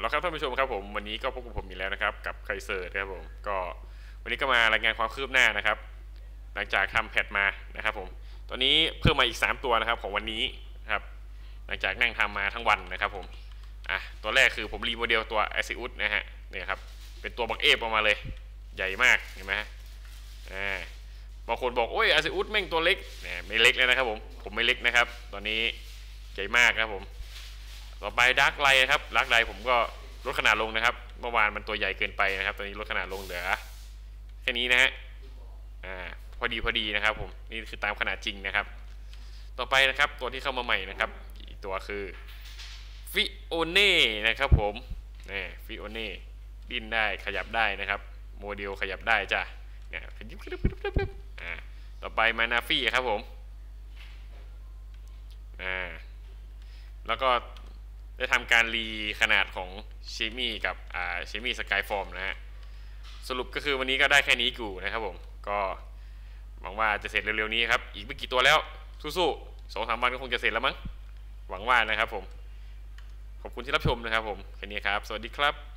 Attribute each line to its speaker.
Speaker 1: แล้วครับท่านผู้ชมครับผมวันนี้ก็พบกับผมอีกแล้วนะครับ กับไคเซอร์นะครับผมก็วันนี้ก็มารายงานความคืบหน้านะครับ หลังจากทำแพทมานะครับผมตอนนี้เพิ่มมาอีก 3 ตัวนะครับของวันนี้นะครับ หลังจากนั่งทำมาทั้งวันนะครับผมอะตัวแรกคือผมรีโมเดลตัวไอซิอุสนะฮะเนี่ยครับเป็นตัวบักเอฟออกมาเลยใหญ่มากเห็นไหมฮะอ่าบางคนบอกโอ้ยไอซิอุสแม่งตัวเล็กเนี่ยไม่เล็กเลยนะครับผมผมไม่เล็กนะครับ ตอนนี้ใหญ่มากครับผม ต่อไปดักไลครับดักไลผมก็ลดขนาดลงนะครับ เมื่อวานมันตัวใหญ่เกินไปนะครับ ตอนนี้ลดขนาดลงเหลือแค่นี้นะฮะอ่าพอดีพอดีนะครับ ผมนี่คือตามขนาดจริงนะครับ ต่อไปนะครับตัวที่เข้ามาใหม่นะครับ อีกตัวคือฟิโอเน่นะครับ ผมนี่ฟิโอเน่ดิ้นได้ขยับได้นะครับ โมเดลขยับได้จ้ะเนี่ยขยิบขยิบขยิบขยิบอ่าต่อไปมานาฟี่ครับผมอ่าแล้วก็ ได้ทำการรีขนาดของชิมี่กับอ่าชิมี่สกายฟอร์มนะฮะสรุปก็คือวันนี้ก็ได้แค่นี้กูนะครับผม ก็หวังว่าจะเสร็จเร็วๆนี้ครับ อีกไม่กี่ตัวแล้ว สู้ๆสองสามวันก็คงจะเสร็จแล้วมั้ง หวังว่านะครับผม ขอบคุณที่รับชมนะครับผม แค่นี้ครับ สวัสดีครับ